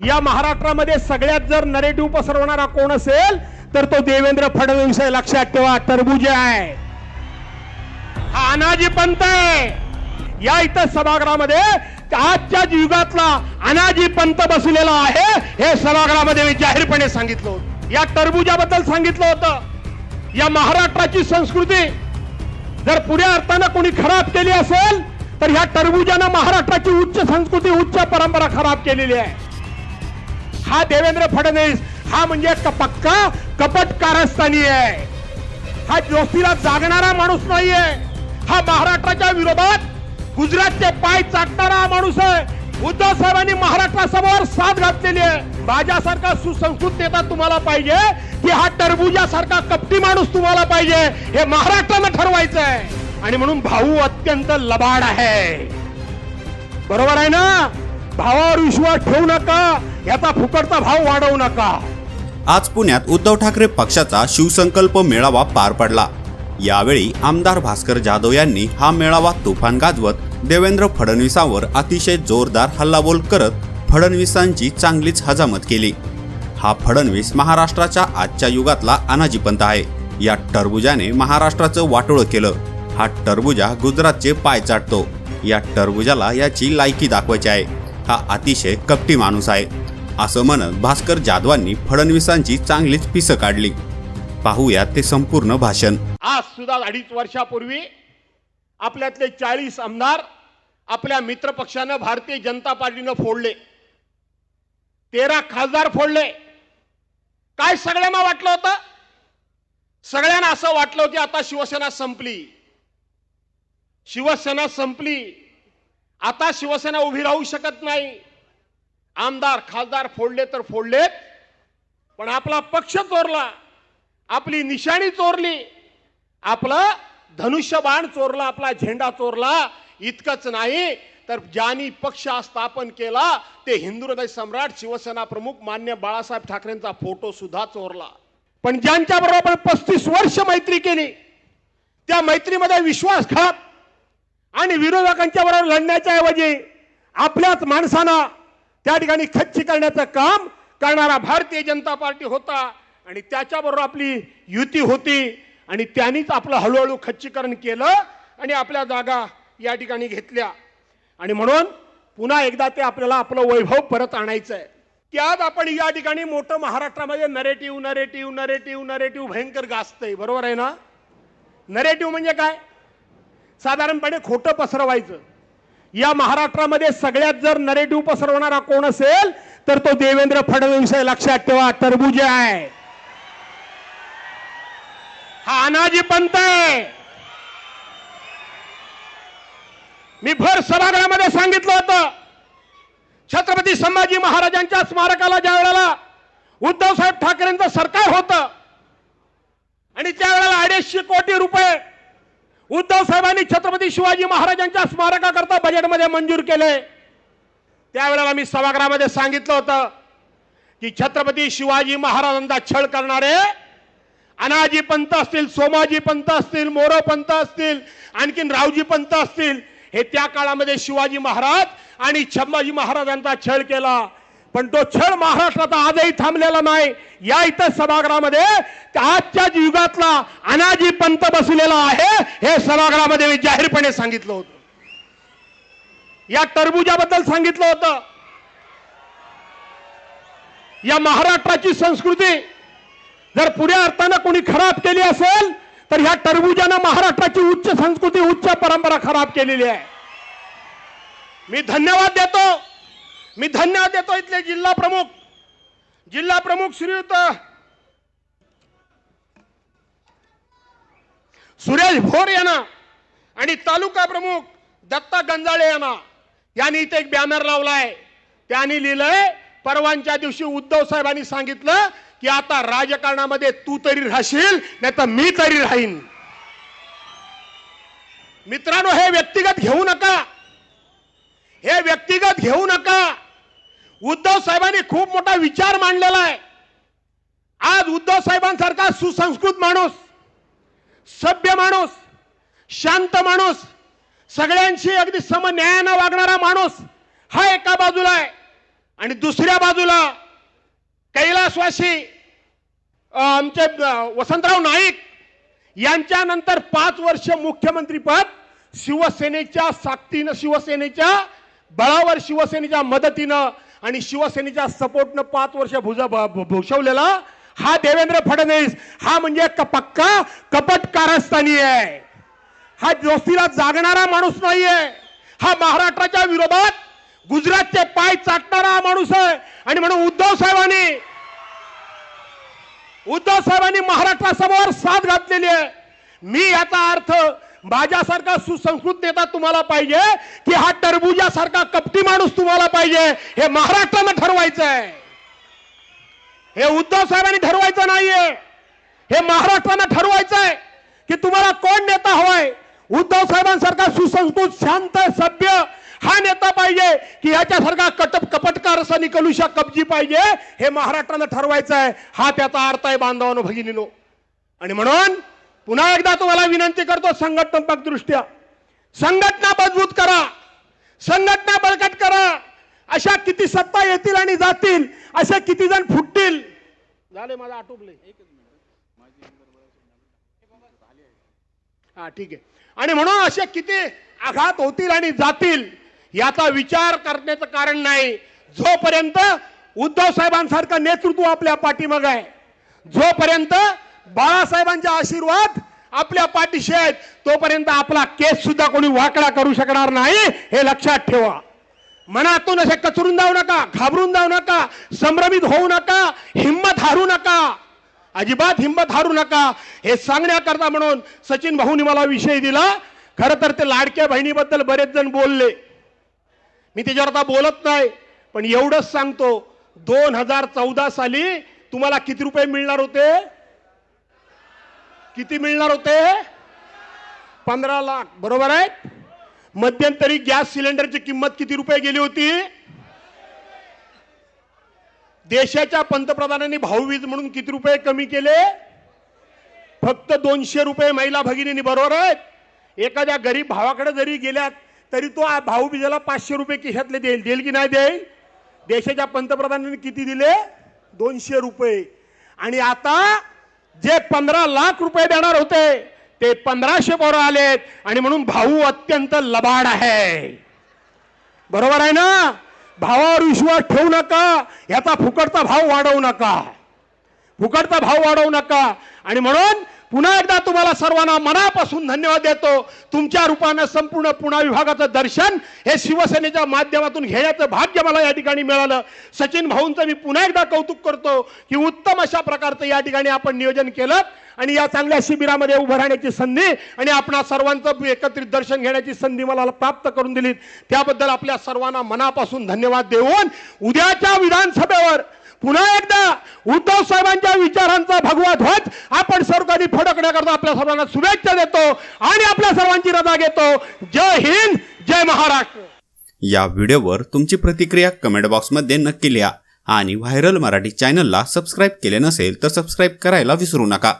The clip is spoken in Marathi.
या महाराष्ट्रामध्ये सगळ्यात जर नरेटिव्ह पसरवणारा कोण असेल तर तो देवेंद्र फडणवीस आहे. लक्षात ठेवा टरबुजे आहे. हा अनाजी पंत आहे. या इथं सभागृहामध्ये आजच्या युगातला अनाजी पंत बसलेला आहे. हे सभागृहामध्ये मी जाहीरपणे सांगितलं होतं. या टरबुजाबद्दल सांगितलं होतं. या महाराष्ट्राची संस्कृती जर पुढे अर्थानं कोणी खराब केली असेल तर ह्या टरबुजानं महाराष्ट्राची उच्च संस्कृती उच्च परंपरा खराब केलेली आहे. हा देवेंद्र फडणवीस हा म्हणजे पक्का कपट कारस्थानी आहे. हा जोशीला जागणारा माणूस नाहीये. हा महाराष्ट्राच्या विरोधात गुजरातचे पाय चाटणारा हा माणूस आहे. उद्धव साहेबांनी महाराष्ट्रासमोर साथ घातलेली आहे. माझ्यासारखा सुसंस्कृत नेता तुम्हाला पाहिजे की हा टरबुजासारखा कपटी माणूस तुम्हाला पाहिजे हे महाराष्ट्रानं ठरवायचं आहे आणि म्हणून भाऊ अत्यंत लबाड आहे. बरोबर आहे ना? भावावर विश्वास ठेवू नका. याचा फुकटचा भाव वाढवू नका. आज पुण्यात उद्धव ठाकरे पक्षाचा शिवसंकल्प मेळावा पार पडला. यावेळी आमदार भास्कर जाधव यांनी हा मेळावा तुफान गाजवत देवेंद्र फडणवीसांवर अतिशय जोरदार हल्लाबोल करत फडणवीसांची चांगलीच हजामत केली. हा फडणवीस महाराष्ट्राच्या आजच्या युगातला अनाजीपंत आहे. या टरबुजाने महाराष्ट्राचं वाटोळं केलं. हा टरबुजा गुजरातचे पाय चाटतो. या टरबुजाला याची लायकी दाखवायची आहे. हा अतिशय कपटी माणूस आहे. असं म्हणत भास्कर जाधवांनी फडणवीसांची चांगलीच पिसं काढली. पाहूया ते संपूर्ण भाषण. आज सुद्धा अडीच वर्षापूर्वी आपल्यातले चाळीस आमदार आपल्या मित्रपक्षानं भारतीय जनता पार्टीनं फोडले. तेरा खासदार फोडले. काय सगळ्यांना वाटलं होतं? सगळ्यांना असं वाटलं की आता शिवसेना संपली. शिवसेना संपली. आता शिवसेना उभी राहू शकत नाही. आमदार खासदार फोडले तर फोडलेत पण आपला पक्ष चोरला आपली निशाणी चोरली आपलं धनुष्यबाण चोरला आपला झेंडा चोरला इतकंच नाही. तर ज्यांनी पक्ष स्थापन केला ते हिंदू हृदय सम्राट शिवसेना प्रमुख मान्य बाळासाहेब ठाकरेंचा फोटो सुद्धा चोरला. पण ज्यांच्या बरोबर आपण पस्तीस वर्ष मैत्री केली त्या मैत्रीमध्ये विश्वासघात आणि विरोधकांच्या बरोबर लढण्याच्या ऐवजी आपल्याच माणसांना त्या ठिकाणी खच्ची करण्याचं काम करणारा भारतीय जनता पार्टी होता आणि त्याच्याबरोबर आपली युती होती आणि त्यांनीच आपलं हळूहळू खच्चीकरण केलं आणि आपल्या जागा या ठिकाणी घेतल्या. आणि म्हणून पुन्हा एकदा ते आपल्याला आपलं वैभव परत आणायचं आहे की आज आपण या ठिकाणी मोठं महाराष्ट्रामध्ये नरेटिव्ह नरेटिव्ह नरेटिव्ह नरेटिव्ह भयंकर गाजतंय. बरोबर आहे ना? नरेटिव्ह म्हणजे काय? साधारणपणे खोटं पसरवायचं. या महाराष्ट्रामध्ये सगळ्यात जर नरेटिव्ह पसरवणारा कोण असेल तर तो देवेंद्र फडणवीस आहे. लक्षात ठेवा टरबुजे आहे. हा अनाजी पंत आहे. मी भर सभागृहामध्ये सांगितलं होतं. छत्रपती संभाजी महाराजांच्या स्मारकाला ज्या वेळेला उद्धव साहेब ठाकरेंचं सरकार होतं आणि त्यावेळेला अडीचशे कोटी रुपये उद्धव साहेबांनी छत्रपती शिवाजी महाराजांच्या स्मारकाकरता बजेटमध्ये मंजूर केले त्यावेळेला मी सभागृहामध्ये सांगितलं होतं की छत्रपती शिवाजी महाराजांचा छळ करणारे अनाजी पंत असतील सोमाजी पंत असतील मोरो पंत असतील आणखीन रावजी पंत असतील हे त्या काळामध्ये शिवाजी महाराज आणि छंबाजी महाराजांचा छळ केला. पण तो छळ महाराष्ट्राचा आजही थांबलेला नाही. या इथं सभागृहामध्ये आजच्या युगातला अनाजी पंत बसलेला आहे हे सभागृहामध्ये मी जाहीरपणे सांगितलं होतं. या टरबुजाबद्दल सांगितलं होतं. या महाराष्ट्राची संस्कृती जर पुढे अर्थानं कोणी खराब केली असेल तर ह्या टरबुजानं महाराष्ट्राची उच्च संस्कृती उच्च परंपरा खराब केलेली आहे. मी धन्यवाद देतो. मी धन्यवाद देतो इथले जिल्हा प्रमुख. जिल्हा प्रमुख श्रीयुत. सुरेश भोर यांना आणि तालुका प्रमुख दत्ता गंजाळे यांना. यांनी इथे एक बॅनर लावलाय. त्यांनी लिहिलंय परवांच्या दिवशी उद्धव साहेबांनी सांगितलं की आता राजकारणामध्ये तू तरी राहशील नाही तर मी तरी राहीन. मित्रांनो हे व्यक्तिगत घेऊ नका. हे व्यक्तिगत घेऊ नका. उद्धव साहेबांनी खूप मोठा विचार मांडलेला आहे. आज उद्धव साहेबांसारखा सुसंस्कृत माणूस सभ्य माणूस शांत माणूस सगळ्यांशी अगदी समन्यायानं वागणारा माणूस हा एका बाजूला आहे. आणि दुसऱ्या बाजूला कैलासवासी आमचे वसंतराव नाईक यांच्यानंतर पाच वर्ष मुख्यमंत्रीपद शिवसेनेच्या साक्तीनं शिवसेनेच्या बळावर शिवसेनेच्या मदतीनं आणि शिवसेनेच्या सपोर्टनं पाच वर्ष भुजा भ- भूषवलेला हा देवेंद्र फडणवीस. हा म्हणजे पक्का कपट कारस्थानी आहे. हा दोस्तीला जागणारा माणूस नाहीये. हा महाराष्ट्राच्या विरोधात गुजरातचे पाय चाटणारा माणूस आहे. आणि म्हणून उद्धव साहेबांनी उद्धव साहेबांनी महाराष्ट्रासमोर साथ घातलेली आहे. मी याचा अर्थ माझ्यासारखा सुसंस्कृत नेता तुम्हाला पाहिजे की हा टरबुजासारखा कपटी माणूस तुम्हाला पाहिजे हे महाराष्ट्रानं ठरवायचं आहे हे उद्धव साहेबांनी ठरवायचं नाहीये. हे महाराष्ट्रानं ठरवायचं आहे की तुम्हाला कोण नेता हवाय? उद्धव साहेबांसारखा सुसंस्कृत शांत सभ्य हा नेता पाहिजे की याच्यासारखा कटप कपटकार असा निकलुषा कब्जी पाहिजे हे महाराष्ट्रानं ठरवायचं आहे हा त्याचा अर्थ आहे बांधवानो भगिनीनो. आणि म्हणून पुन्हा एकदा तुम्हाला विनंती करतो संघटनात्मक दृष्ट्या. संघटना मजबूत करा. संघटना बळकट करा. अशा किती सत्ता येतील आणि जातील असे किती जण फुटतील? झाले माझा आटोपले. हा ठीक आहे. आणि म्हणून असे किती आघात होतील आणि जातील याचा विचार करण्याचं कारण नाही. जोपर्यंत उद्धव साहेबांसारखं नेतृत्व आपल्या पाठीमाग आहे जोपर्यंत बाळासाहेबांचे आशीर्वाद आपल्या पाठीशी आहेत. तोपर्यंत आपला केस सुद्धा कोणी वाकडा करू शकणार नाही हे लक्षात ठेवा. मनातून असे कचरून जाऊ नका घाबरून जाऊ नका संभ्रमित होऊ नका हिंमत हारू नका. अजिबात हिंमत हारू नका. हे सांगण्याकरता म्हणून सचिन भाऊनी मला विषय दिला. खरं तर ते लाडक्या बहिणीबद्दल बरेच जण बोलले. मी त्याच्यावर आता बोलत नाही पण एवढंच सांगतो. दोन हजार चौदा साली तुम्हाला किती रुपये मिळणार होते? किती मिळणार होते? पंधरा लाख. बरोबर आहे? मध्यंतरी गॅस सिलेंडरची किंमत किती रुपये गेली होती? देशाच्या पंतप्रधानांनी भाऊबीज म्हणून किती रुपये कमी केले? फक्त दोनशे रुपये महिला भगिनींनी बरोबर आहेत एखाद्या गरीब भावाकडे जरी गेल्यात तरी तो भाऊबीजाला भाऊबीजेला पाचशे रुपये खिशातले देईल. देईल की नाही देईल? देशाच्या पंतप्रधानांनी किती दिले? दोनशे रुपये. आणि आता जे पंधरा लाख रुपये देणार होते ते पंधराशे पोरं आलेत आणि म्हणून भाऊ अत्यंत लबाड आहे. बरोबर आहे ना? भावावर विश्वास ठेवू नका याचा फुकटचा भाव वाढवू नका. फुकटचा भाव वाढवू नका. आणि म्हणून पुन्हा एकदा तुम्हाला सर्वांना मनापासून धन्यवाद देतो. तुमच्या रूपानं संपूर्ण पुणा विभागाचं दर्शन हे शिवसेनेच्या माध्यमातून घेण्याचं भाग्य मला या ठिकाणी मिळालं. सचिन भाऊंचं मी पुन्हा एकदा कौतुक करतो की उत्तम अशा प्रकारचं या ठिकाणी आपण नियोजन केलं आणि या चांगल्या शिबिरामध्ये उभं राहण्याची संधी आणि आपणा सर्वांचं एकत्रित दर्शन घेण्याची संधी मला प्राप्त करून दिली त्याबद्दल आपल्या सर्वांना मनापासून धन्यवाद देऊन उद्याच्या विधानसभेवर पुन्हा एकदा उद्धव साहेबांच्या विचारांचा भगवा ध्वज आपण सर्वांनी फडकण्याकरता आपल्या सर्वांना शुभेच्छा देतो आणि आपल्या सर्वांची रजा घेतो. जय हिंद जय महाराष्ट्र. या व्हिडिओवर तुमची प्रतिक्रिया कमेंट बॉक्समध्ये नक्की लिहा आणि व्हायरल मराठी चॅनलला सबस्क्राईब केले नसेल तर सबस्क्राईब करायला विसरू नका.